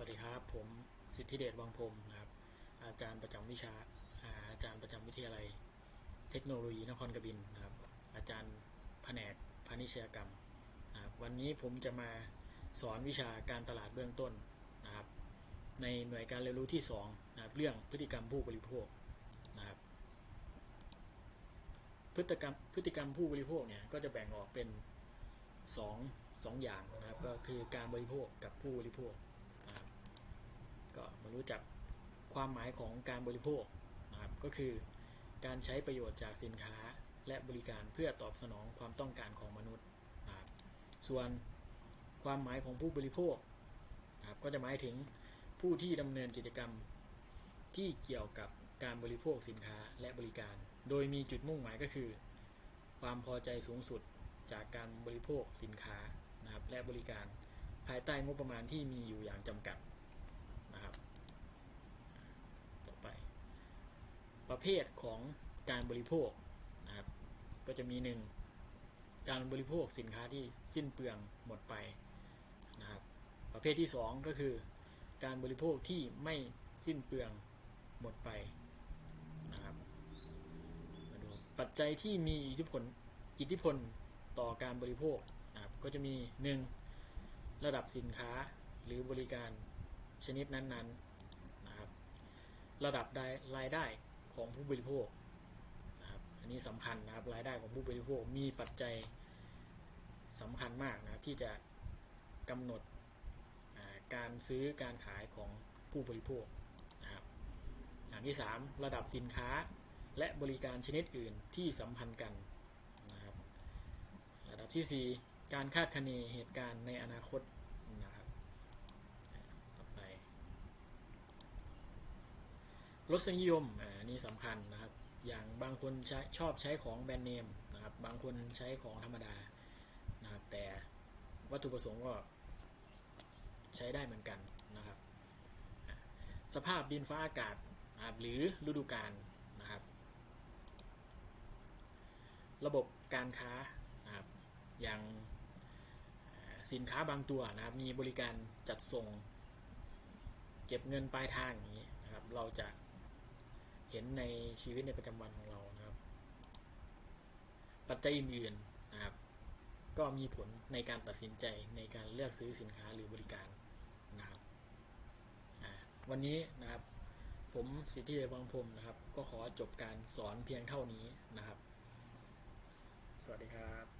วัสดีครับ ผมสิทธิเดชวังพรมนะครับอาจารย์ประจำวิชาอาจารย์ประจำวิทยาลัย เทคโนโลยีนครกบินนะครับ อาจารย์แผนกพาณิชยกรรมนะครับวันนี้ผมจะมาสอนวิชาการตลาดเบื้องต้นนะครับ ในหน่วยการเรียนรู้ที่2นะครับเรื่องพฤติกรรมผู้บริโภคนะครับพฤติกรรมพฤติกรรมผู้บริโภคเนี่ยก็จะแบ่งออกเป็นสองสองอย่างนะครับก็คือการบริโภคกับผู้บริโภค รู้จักความหมายของการบริโภคนะครับก็คือการใช้ประโยชน์จากสินค้าและบริการเพื่อตอบสนองความต้องการของมนุษย์นะครับส่วนความหมายของผู้บริโภคนะครับก็จะหมายถึงผู้ที่ดำเนินกิจกรรมที่เกี่ยวกับการบริโภคสินค้าและบริการ โดยมีจุดมุ่งหมายก็คือ ความพอใจสูงสุดจากการบริโภคสินค้านะครับและบริการภายใต้งบประมาณที่มีอยู่อย่างจำกัดนะครับต่อไป ประเภทของการบริโภคนะครับ ก็จะมีหนึ่งการบริโภคสินค้าที่สิ้นเปลืองหมดไปนะครับ ประเภทที่สองก็คือ การบริโภคที่ไม่สิ้นเปลืองหมดไปนะครับมาดูปัจจัยที่มีอิทธิพลอิทธิพลต่อการบริโภคนะครับก็จะมี 1. ระดับสินค้าหรือบริการชนิดนั้นๆนะครับ ระดับรายได้ ของผู้บริโภคนะครับอันนี้สำคัญนะครับรายได้ของผู้บริโภคมีปัจจัยสำคัญมากนะที่จะกำหนดการซื้อการขายของผู้บริโภคนะครับอย่างที่ 3 ระดับสินค้าและบริการชนิดอื่นที่สัมพันธ์กันนะครับระดับทีสี่4 การคาดคะเนเหตุการณ์ในอนาคตนะครับต่อไปรสนิยมอ่า นี่สำคัญนะครับ อย่างบางคนชชอบใช้ของแบรนด์เนมนะครับ บางคนใช้ของธรรมดานะครับ แต่วัตถุประสงค์ก็ใช้ได้เหมือนกันนะครับ สภาพดินฟ้าอากาศนะครับหรือฤดูกาลนะครับ ระบบการค้านะครับอย่างสินค้าบางตัวนะครับ มีบริการจัดส่ง เก็บเงินปลายทางอย่างนี้นะครับ เราจะ เห็นในชีวิตในประจำวันของเรานะครับ ปัจจัยอื่นๆนะครับ ก็มีผลในการตัดสินใจในการเลือกซื้อสินค้าหรือบริการนะครับวันนี้นะครับ ผมสิทธิเดชวังพรมนะครับ ก็ขอจบการสอนเพียงเท่านี้นะครับ สวัสดีครับ